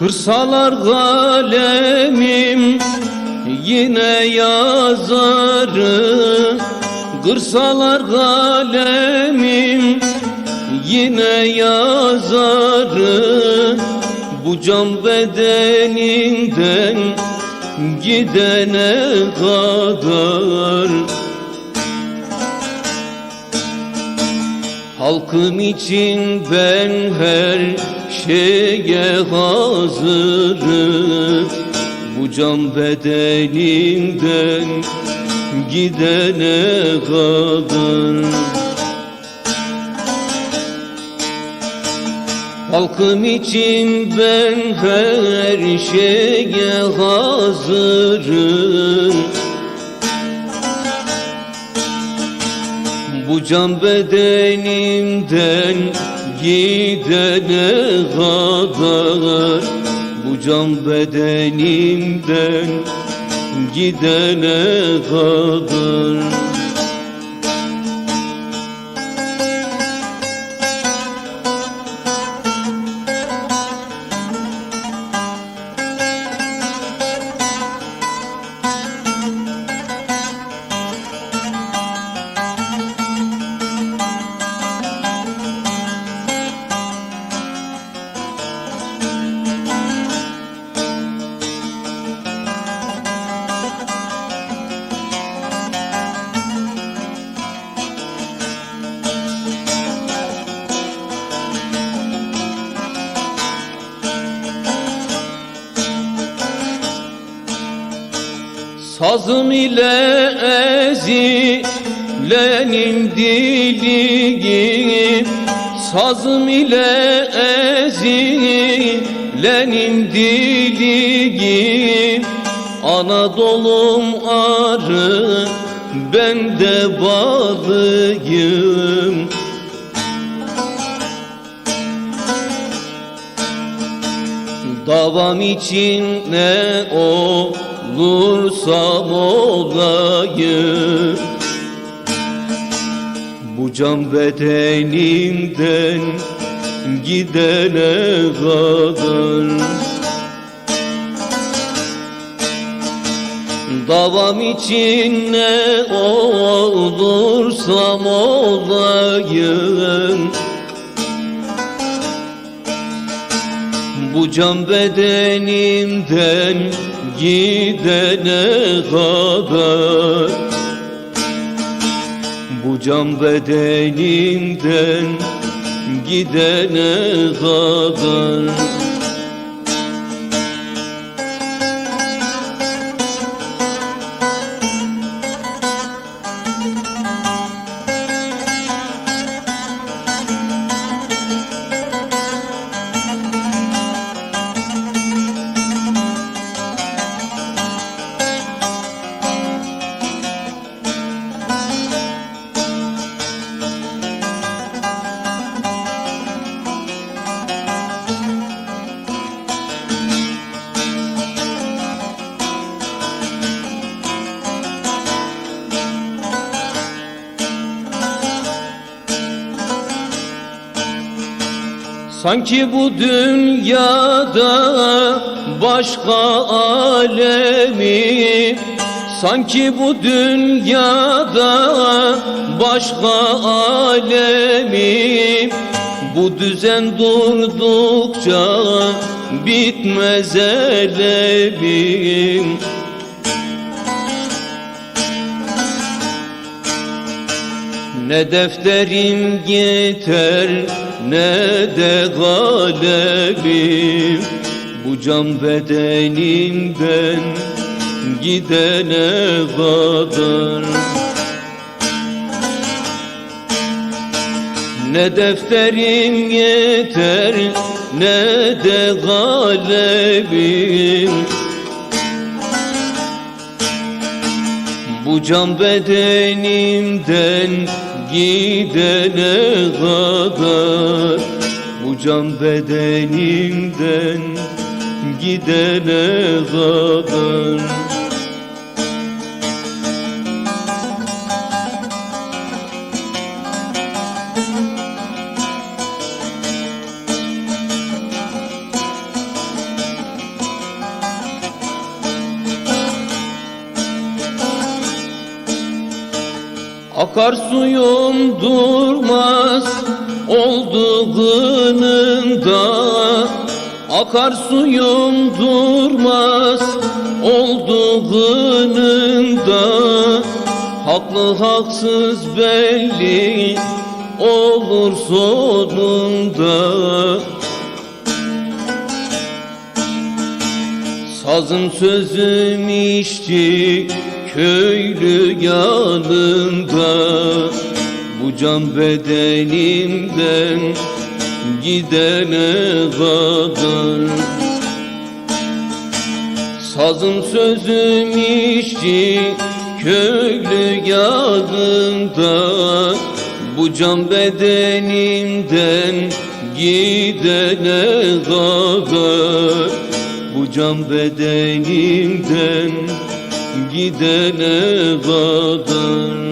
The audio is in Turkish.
Kırsalar kalemim yine yazarım Kırsalar kalemim yine yazarım Bu can bedeninden gidene kadar Halkım için ben her şeye hazırım. Bu can bedenimden gidene kadar Halkım için ben her şeye hazırım Bu can bedenimden gidene kadar Bu can bedenimden gidene kadar Sazım ile ezilenin diliyim Sazım ile ezilenin diliyim Anadolu'm arı ben de balıyım Davam için ne olursam olayım. Bu can bedenimden gidene kadar. Davam için ne olursam olayım Bu can bedenimden gidene kadar. Bu can bedenimden gidene kadar Sanki bu dünyada başka alemi Sanki bu dünyada başka alemi. Bu düzen durdukça bitmez elemim Ne defterim yeter ne de kalemim Bu can bedenimden gidene kadar. Ne defterim yeter ne de kalemim Bu can bedenimden gidene kadar Bu can bedenimden gidene kadar Akarsuyum durmaz olduğunda Akarsuyum durmaz olduğunda Haklı haksız belli olur sonunda. Sazım sözüm işçi köylü yanında Bu can bedenimden gidene kadar Sazım sözüm işçi köylü yanında Bu can bedenimden gidene kadar Bu can bedenimden gidene kadar